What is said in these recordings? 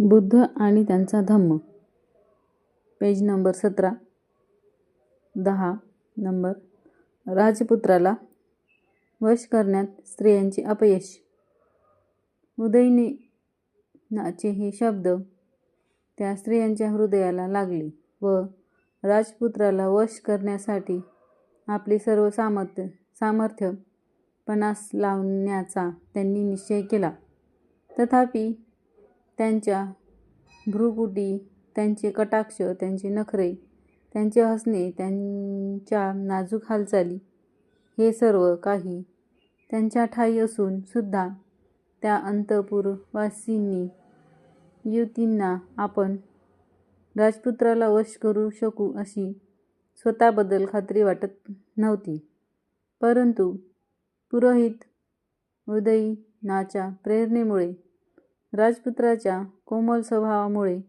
बुद्ध आणि त्यांचा धम्म. Page number सतरा. दहा. नंबर. राजपुत्राला वश करण्यात स्त्रियांचे अपयश. उदयनाचे हे शब्द त्या स्त्रियांच्या हृदयाला लागले व राजपुत्राला वश करण्यासाठी आपले सर्व सामर्थ्य सामर्थ्य पणास लावण्याचा त्यांनी निश्चय केला. तथापि त्यांच्या भ्रुकुटी त्यांचे कटाक्ष, त्यांचे नखरे, त्यांचे हसणे, त्यांच्या नाजूक हालचाली हे सर्व काही त्यांच्या ठायी असून सुद्धा त्या अंतःपुरवासिनी युवतींना आपण राजपुत्राला वश करू शकू अशी स्वतःबद्दल खात्री वाटत नव्हती. परंतु पुरोहित उदयनाच्या प्रेरणेमुळे, राजपुत्राच्या कोमल स्वभावामुळे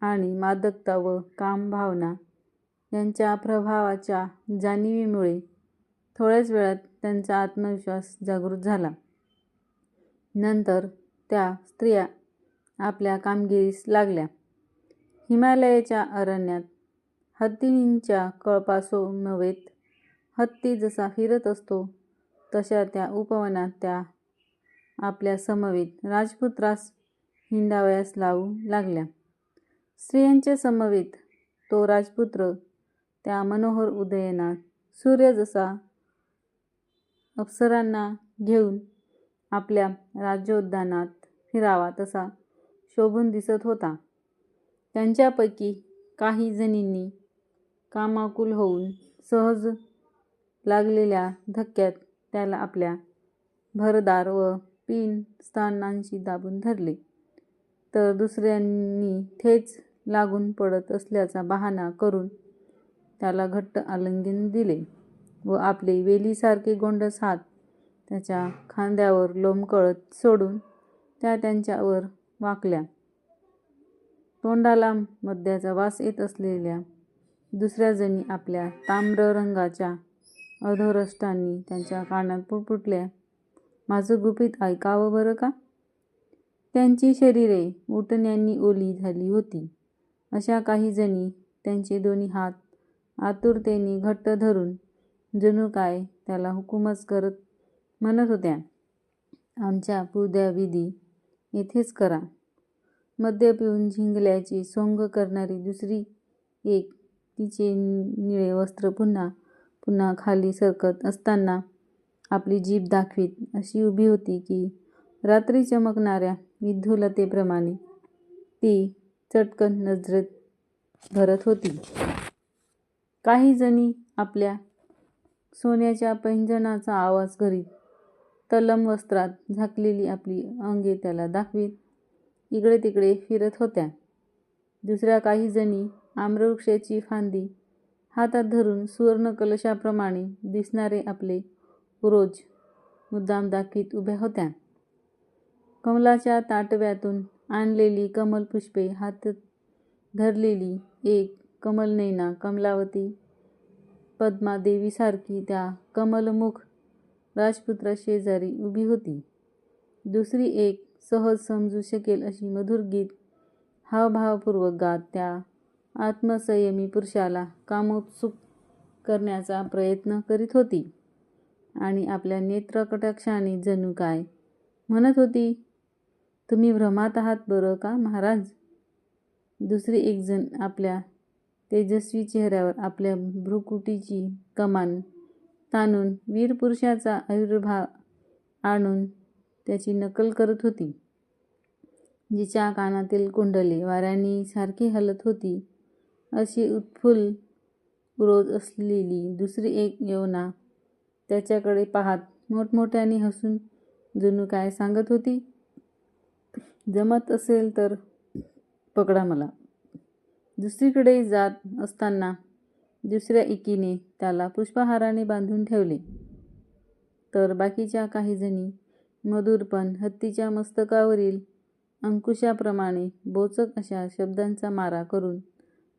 आणि मादकता व कामभावना यांच्या प्रभावाच्या जाणिवेमुळे थोड्याच वेळात त्यांचा आत्मविश्वास जागृत झाला. नंतर त्या स्त्रिया आपल्या कामगिरीस लागल्या. हिमालयाच्या अरण्यात हत्तींच्या कळपासोमवेत हत्ती जसा फिरत असतो तशा त्या उपवनात त्या आपल्या समवेत राजपुत्रास हिंडावयास लावू लागल्या. स्त्रियांच्या समवेत तो राजपुत्र त्या मनोहर उदयनात सूर्य जसा अप्सरांना घेऊन आपल्या राज्योद्यानात फिरावा तसा शोभून दिसत होता. त्यांच्यापैकी काही जणींनी कामाकुल होऊन सहज लागलेल्या धक्क्यात त्याला आपल्या भरदार व पिन स्थानांशी दाबून धरले, तर दुसऱ्यांनी थेच लागून पडत असल्याचा बहाणा करून त्याला घट्ट आलिंगन दिले व आपले वेलीसारखे गोंडस हात त्याच्या खांद्यावर लोंबकळत सोडून त्या त्यांच्यावर वाकल्या. तोंडाला मद्याचा वास येत असलेल्या दुसऱ्या जणी आपल्या ताम्र रंगाच्या अधोरष्टांनी त्याच्या कानात पुटपुटल्या, माझं गुपित ऐकावं बरं का? त्यांची शरीरे उटण्यांनी ओली झाली होती. अशा काही जणी त्यांचे दोन्ही हात आतुरतेने घट्ट धरून जणू काय त्याला हुकूमच करत म्हणत होत्या, आमच्या पुद्याविधी येथेच करा. मद्य पिऊन झिंगल्याची सोंग करणारी दुसरी एक तिचे निळे वस्त्र पुन्हा पुन्हा खाली सरकत असताना आपली जीभ दाखवीत अशी उभी होती की रात्री चमकणाऱ्या विद्युलतेप्रमाणे ती चटकन नजरेत भरत होती. काही जणी आपल्या सोन्याच्या पैंजणाचा आवाज करीत तलम वस्त्रात झाकलेली आपली अंगे त्याला दाखवीत इकडे तिकडे फिरत होत्या. दुसऱ्या काही जणी आम्रवृक्षाची फांदी हातात धरून सुवर्णकलशाप्रमाणे दिसणारे आपले रोज मुद्दाम दाखवीत उभ्या होत्या. कमलाच्या ताटव्यातून आणलेली कमलपुष्पे हात धरलेली एक कमलनैना कमलावती पद्मादेवीसारखी त्या कमलमुख राजपुत्राशेजारी उभी होती. दुसरी एक सहज समजू शकेल अशी मधुर गीत हावभावपूर्वक गात त्या आत्मसंयमी पुरुषाला कामोत्सुक करण्याचा प्रयत्न करीत होती आणि आपल्या नेत्रकटाक्षाने जणू काय म्हणत होती, तुम्ही भ्रमात आहात बरं का महाराज? दुसरी एकजण आपल्या तेजस्वी चेहऱ्यावर आपल्या भ्रूकुटीची कमान ताणून वीरपुरुषाचा आयुर्भाव आणून त्याची नकल करत होती. जिच्या कानातील कुंडले वाऱ्यांनी सारखी हलत होती अशी उत्फुल रोज असलेली दुसरी एक यवना त्याच्याकडे पाहात मोठमोठ्याने हसून जणू काय सांगत होती, जमत असेल तर पकडा मला. दुसरीकडे जात असताना दुसऱ्या एकीने त्याला पुष्पहाराने बांधून ठेवले, तर बाकीच्या काही जणी मधुरपण हत्तीच्या मस्तकावरील अंकुशाप्रमाणे बोचक अशा शब्दांचा मारा करून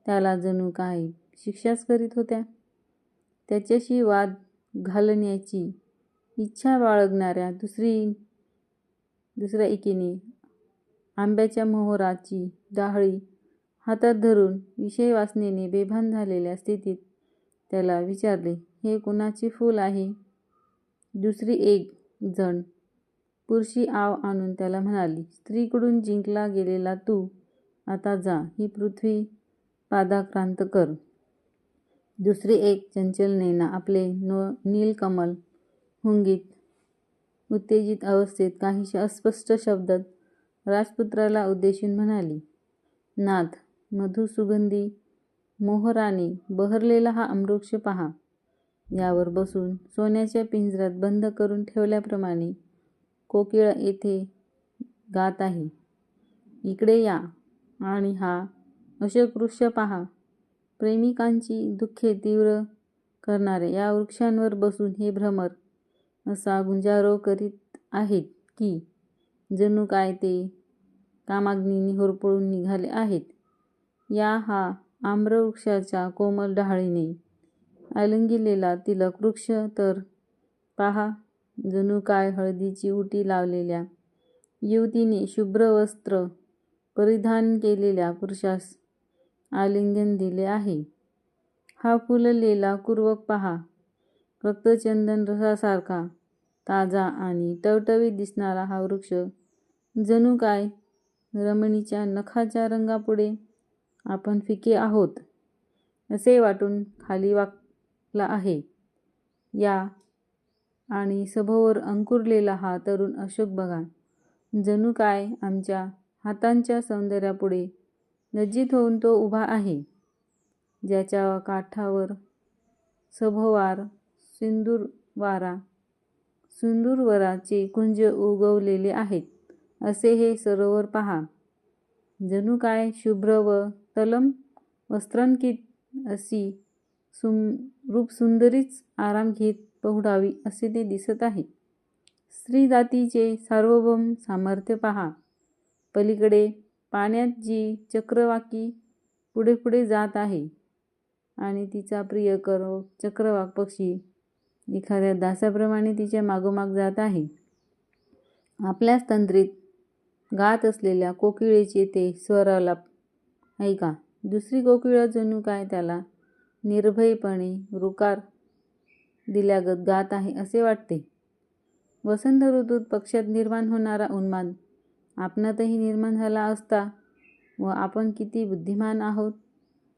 त्याला जणू काही शिक्षाच करीत होत्या. त्याच्याशी वाद घालण्याची इच्छा बाळगणाऱ्या दुसरी दुसऱ्या एकीने आंब्याच्या मोहराची डाहळी हातात धरून विषय वासनेने बेभान झालेल्या स्थितीत त्याला विचारले हे कुणाचे फूल आहे? दुसरी एक जण पुरुषी आव आणून त्याला म्हणाली स्त्रीकडून जिंकला गेलेला तू आता जा ही पृथ्वी पादाक्रांत कर. दुसरी एक चंचल नैना आपले न नीलकमल हुंगीत उत्तेजित अवस्थेत काहीशा अस्पष्ट शब्दात राजपुत्राला उद्देशून म्हणाली नाथ मधुसुगंधी मोहराने बहरलेला हा अमृक्ष पहा. यावर बसून सोन्याच्या पिंजऱ्यात बंद करून ठेवल्याप्रमाणे कोकिळा येथे गात आहे. इकडे या आणि हा अशोक वृक्ष पहा. प्रेमिकांची दुःखे तीव्र करणारे या वृक्षांवर बसून हे भ्रमर असा गुंजारो करीत आहेत की जणू काय ते कामाग्नीने होरपळून निघाले आहेत. या हा आम्रवृक्षाच्या कोमल डहाळीने आलंगिलेला तिलक वृक्ष तर पहा जणू काय हळदीची उटी लावलेल्या युवतीने शुभ्र वस्त्र परिधान केलेल्या पुरुषास आलिंगन दिले आहे. हा फुललेला कुर्वक पहा. रक्तचंदन रसासारखा ताजा आणि टवटवीत दिसणारा हा वृक्ष. जणू काय? रमणीच्या नखाच्या रंगापुढे आपण फिके आहोत. असे वाटून खाली वाकला आहे. या आणि सभोवर अंकुरलेला हा तरुण अशोक बघा. जणू काय? आमच्या हातांच्या सौंदर्यापुढे लज्जित होऊन तो उभा आहे. ज्याच्या काठावर सभोवार सिंदूरवारा सिंदूरवराचे कुंज उगवलेले आहेत. असे हे सरोवर पहा. जणू काय शुभ्र व तलम वस्त्रांकित अशी सुम रूपसुंदरीच आराम घेत पहुडावी असे ते दिसत आहे. स्त्री जातीचे सार्वभौम सामर्थ्य पहा. पलीकडे पाण्यात जी चक्रवाकी पुढे पुढे जात आहे आणि तिचा प्रियकर चक्रवाक पक्षी एखाद्या दासाप्रमाणे तिच्या मागोमाग जात आहे. आपल्याच तंत्रीत गात असलेल्या कोकिळेचे ते स्वरालाप ऐका दुसरी कोकिळा जणू काय त्याला निर्भयपणे रुकार दिल्यागत गात आहे असे वाटते. वसंत ऋतूत पक्षात निर्माण होणारा उन्माद आपणातही निर्माण झाला असता व आपण किती बुद्धिमान आहोत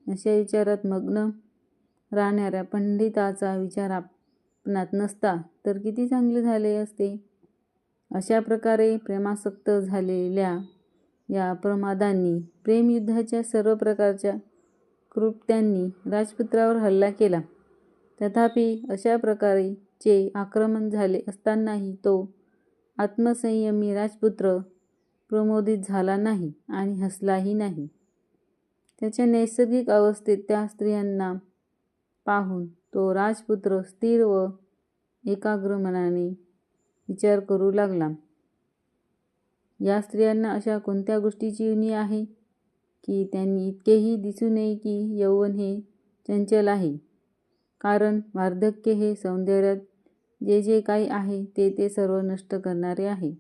अशा विचारात मग्न राहणाऱ्या पंडिताचा विचार आपणात नसता तर किती चांगले झाले असते? अशा प्रकारे प्रेमासक्त झालेल्या या प्रमादांनी प्रेमयुद्धाच्या सर्व प्रकारच्या कृत्यांनी राजपुत्रावर हल्ला केला. तथापि अशा प्रकारेचे आक्रमण झाले असतानाही तो आत्मसंयमी राजपुत्र प्रमोदित झाला नाही आणि हसलाही नाही. त्याच्या नैसर्गिक अवस्थेत त्या स्त्रियांना पाहून तो राजपुत्र स्थिर व एकाग्र मनाने विचार करू लागला. या स्त्रियांना अशा कोणत्या गोष्टीची युनी आहे? की त्यांनी इतकेही दिसू नये की यौवन हे चंचल आहे. कारण वार्धक्य हे सौंदर्यात जे जे काही आहे ते ते सर्व नष्ट करणारे आहे.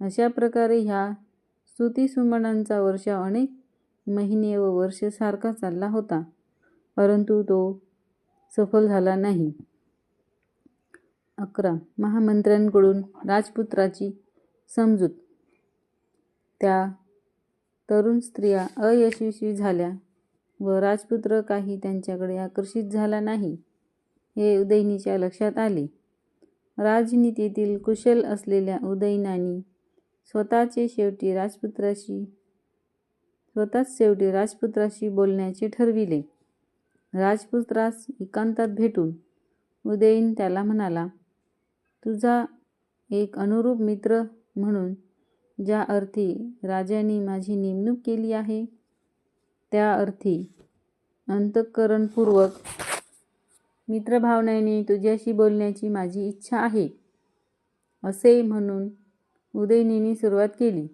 अशा प्रकारे ह्या स्तुतिसुमनांचा वर्षा अनेक महिने व वर्ष सारखा चालला होता परंतु तो सफल झाला नाही. अकरा. महामंत्र्यांकडून राजपुत्राची समजूत. त्या तरुण स्त्रिया अयशस्वी झाल्या व राजपुत्र काही त्यांच्याकडे आकर्षित झाला नाही हे उदयनीच्या लक्षात आले. राजनीतीतील कुशल असलेल्या उदयनानी स्वतःचे शेवटी राजपुत्राशी स्वतःच शेवटी राजपुत्राशी बोलण्याचे ठरविले. राजपुत्रास एकांतात भेटून उदयन त्याला म्हणाला तुझा एक अनुरूप मित्र म्हणून ज्या अर्थी राजाने माझी नेमणूक केली आहे त्या अर्थी अंतःकरणपूर्वक मित्रभावनेने तुझ्याशी बोलण्याची माझी इच्छा आहे. असे म्हणून उदयनीने सुरुवात केली.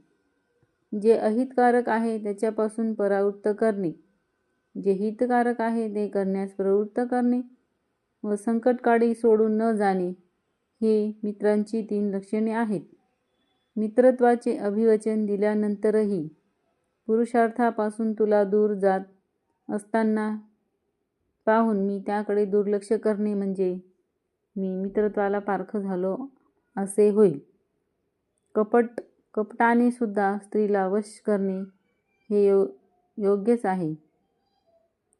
जे अहितकारक आहे त्याच्यापासून परावृत्त करणे. जे हितकारक आहे ते करण्यास प्रवृत्त करणे व संकटकाळी सोडून न जाणे ही मित्रांची तीन लक्षणे आहेत. मित्रत्वाचे अभिवचन दिल्यानंतरही पुरुषार्थापासून तुला दूर जात असताना पाहून मी त्याकडे दुर्लक्ष करणे म्हणजे मी मित्रत्वाला पारखं झालो असे होईल. कपट कपटाने सुद्धा स्त्रीला वश करणे हे यो योग्यच आहे.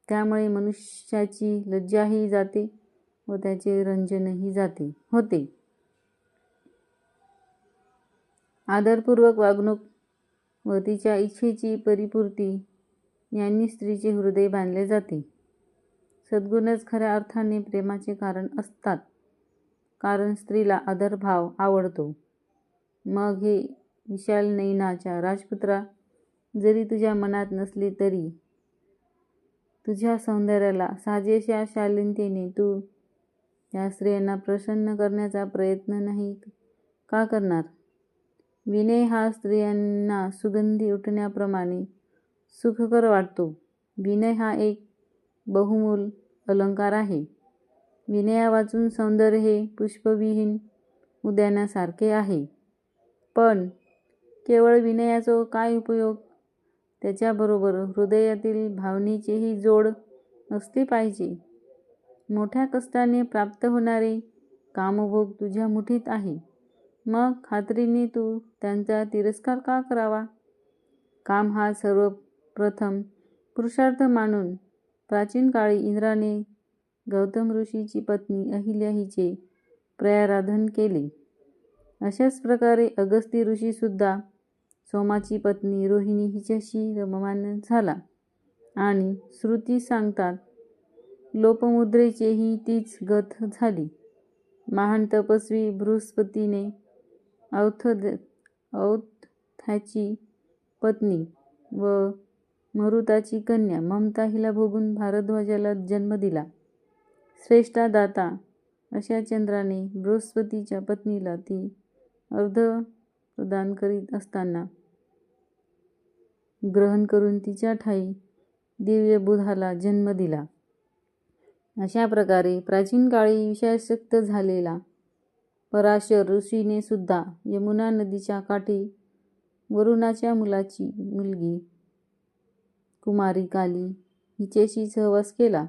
त्यामुळे मनुष्याची लज्जाही जाते व त्याचे रंजनही जाते होते. आदरपूर्वक वागणूक व तिच्या इच्छेची परिपूर्ती यांनी स्त्रीचे हृदय बांधले जाते. सद्गुणच खऱ्या अर्थाने प्रेमाचे कारण असतात. कारण स्त्रीला आदरभाव आवडतो. मग हे विशाल नैनाच्या राजपुत्रा जरी तुझ्या मनात नसले तरी तुझ्या सौंदर्याला साजेशा शालीनतेने तू या स्त्रियांना प्रसन्न करण्याचा प्रयत्न नाही का करणार? विनय हा स्त्रियांना सुगंधी उठण्याप्रमाणे सुखकर वाटतो. विनय हा एक बहुमोल अलंकार आहे. विनयावाचून सौंदर्य हे पुष्पविहीन उद्यानासारखे आहे. पण केवळ विनयाचो काय उपयोग? त्याच्याबरोबर हृदयातील भावनेचीही जोड असली पाहिजे. मोठ्या कष्टाने प्राप्त होणारे कामभोग तुझ्या मुठीत आहे. मग खात्रीने तू त्यांचा तिरस्कार का करावा? काम हा सर्वप्रथम पुरुषार्थ मानून प्राचीन काळी इंद्राने गौतम ऋषीची पत्नी अहिल्या हिचे प्रयाराधन केले. अशाच प्रकारे अगस्ती ऋषीसुद्धा सोमाची पत्नी रोहिणी हिच्याशी रममान झाला आणि श्रुती सांगतात लोपमुद्रेचेही तीच गत झाली. महान तपस्वी बृहस्पतीने औत्थ्याची पत्नी व मरुताची कन्या ममता हिला भोगून भारद्वाजाला जन्म दिला. श्रेष्ठा दाता अशा चंद्राने बृहस्पतीच्या पत्नीला ती अर्ध प्रदान करीत असताना ग्रहण करून तिच्या ठाई दिव्य बुधाला जन्म दिला. अशा प्रकारे प्राचीन काळी विषयासक्त झालेला पराशर ऋषीने सुद्धा यमुना नदीच्या काठी वरुणाच्या मुलाची मुलगी कुमारी काली हिच्याशी सहवास केला.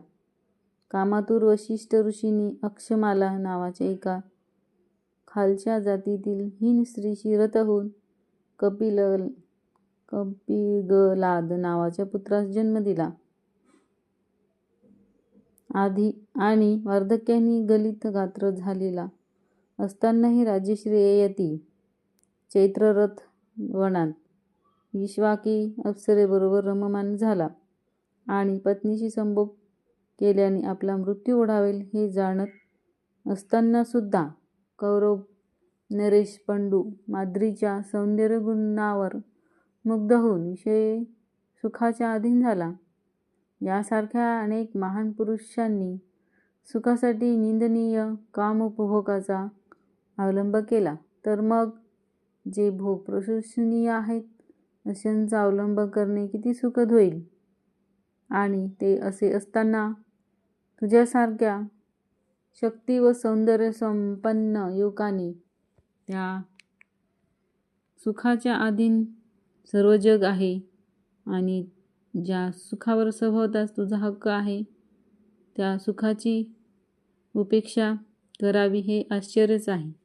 कामातुर वशिष्ठ ऋषींनी अक्षमाला नावाच्या एका खालच्या जातीतील हीन स्त्री शिरतहून कपिल कपिगलाद नावाच्या पुत्रास जन्म दिला. आधी आणि वार्धक्याने गलित गात्र झालेला असतानाही राजश्रेयती चैत्ररथ वनात विश्वाकी अप्सरेबरोबर रममाण झाला आणि पत्नीशी संभोग केल्याने आपला मृत्यू ओढावेल हे जाणत असतानासुद्धा कौरव नरेश पंडू माद्रीच्या सौंदर्यगुणावर मुग्ध होऊन विषयसुखाच्या अधीन झाला. यासारख्या अनेक महान पुरुषांनी सुखासाठी निंदनीय कामोपभोगाचा अवलंब केला तर मग जे भोग प्रशंसनीय आहेत अशांचा अवलंब करणे किती सुखद होईल? आणि ते असे असताना तुझ्यासारख्या शक्ती व सौंदर्यसंपन्न युवकाने त्या सुखाच्या अधीन सर्व जग आहे आणि ज्या सुखावर स्वभावतःच तुझा हक्क आहे त्या सुखाची उपेक्षा करावी हे आश्चर्यच आहे.